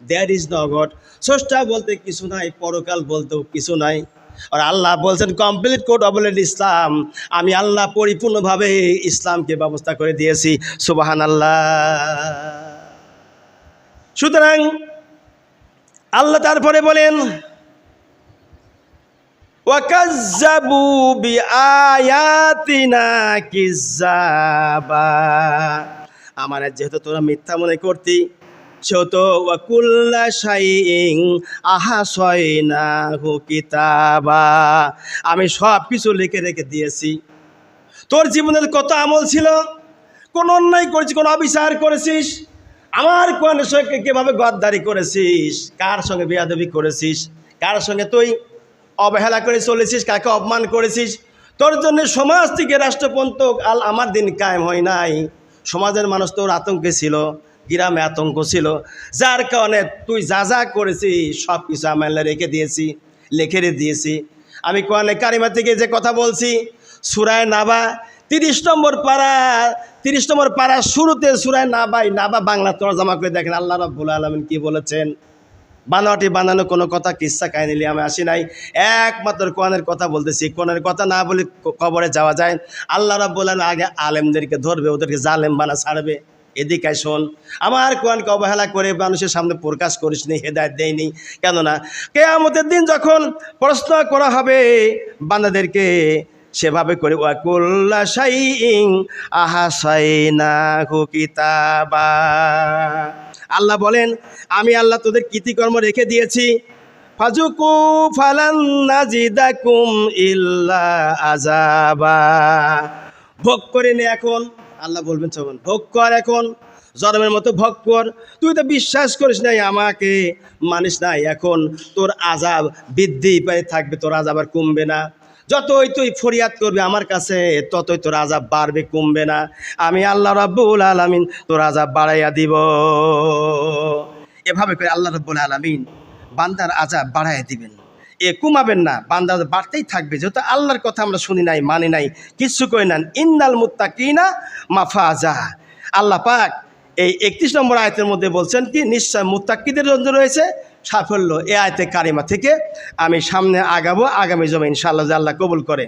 That is ন god স্রষ্টা বলতে কিছু নাই, পরকাল বলতেও কিছু নাই। আর আল্লাহ বলছেন কমপ্লিট কোড অব ইসলাম আমি আল্লাহ পরিপূর্ণভাবে ইসলামকে ব্যবস্থা করে দিয়েছি। সুবাহান আল্লাহ সুতরাং আল্লাহ তারপরে বলেন আমার যেহেতু তোরা মিথ্যা মনে করতি সেহেতু ওয়াকুল্লা শাইং আহা সয়না হু কিতাবা। আমি সব কিছু লিখে রেখে দিয়েছি। তোর জীবনের কত আমল ছিল? কোন অন্যায় করেছিস, কোন অবিচার করেছিস? আমার কোন সঙ্গে কীভাবে গদ্দারি করেছিস? কার সঙ্গে বিয়াদবি করেছিস? কার সঙ্গে তুই অবহেলা করে চলেছিস? কাকে অপমান করেছিস? তোর জন্য সমাজ থেকে রাষ্ট্রপন্ত আল আমার দিন কায়েম হয় নাই। সমাজের মানুষ তোর আতঙ্কে ছিল। গ্রামে আতঙ্ক ছিল। যার কারণে তুই যা যা করেছি, সব কিছু আমি আল্লাহ রেখে দিয়েছি, লিখে দিয়েছি। আমি কোয়ানে কারিমা থেকে যে কথা বলছি, সুরায় নাবা, তিরিশ নম্বর পাড়া তিরিশ নম্বর পাড়া শুরুতে সুরায় নাবাই, নাবা বাংলা তর্জমা করে দেখেন, আল্লাহ রব্বুল আলমিন কি বলেছেন? বানাওয়াটি বানানো কোনো কথা কিস্সা কাহিনী নিয়ে আমি আসি নাই। একমাত্র কোরআনের কথা বলতেছি। কোরআনের কথা না বলে কবরে যাওয়া যায়। আল্লাহ রাব্বুল আগে আলেমদেরকে ধরবে, ওদেরকে জালেম বানা ছাড়বে। এদিকে শোন আমার কোরআনকে অবহেলা করে মানুষের সামনে প্রকাশ করিস নি, হেদায়ত দেয়নি কেননা কেয়ামতের দিন যখন প্রশ্ন করা হবে বান্দাদেরকে, সেভাবে করে আহা আল্লাহ বলেন, আমি আল্লাহ তোদের কৃতিকর্ম রেখে দিয়েছি। ফাজুকু ফালান ইল্লা আজাবা ভোগ করে নে এখন। আল্লাহ বলবেন তখন ভোগ কর এখন, জন্মের মতো ভোগ কর। তুই তো বিশ্বাস করিস নাই আমাকে, মানিস নাই এখন। তোর আজাব বৃদ্ধি পাই থাকবে, তোর আজাব আর কমবে না। যতই তুই ফরিয়াদ করবি আমার কাছে, ততই তোর আজাব বাড়বে, কমবে না। আমি আল্লাহ রাব্বুল আলামিন তোর আজাব বাড়াইয়া দিব। এভাবে করে আল্লাহ রাব্বুল আলামিন বান্দার আজাব বাড়াইয়া দিবেন। এ কমাবেন না, বান্দা বাড়তেই থাকবে। যেহেতু আল্লাহর কথা আমরা শুনি নাই, মানি নাই, কিচ্ছু কই নেন না মাফা আজাহা আল্লাহ পাক এই একত্রিশ নম্বর আয়তের মধ্যে বলছেন কি, নিশ্চয় মুত্তাকিদের জন্য রয়েছে সাফল্য। এ আয়তে কারিমা থেকে আমি সামনে আগাবো, আগামী জমে ইনশাআল্লাহ আল্লাহ কবুল করে।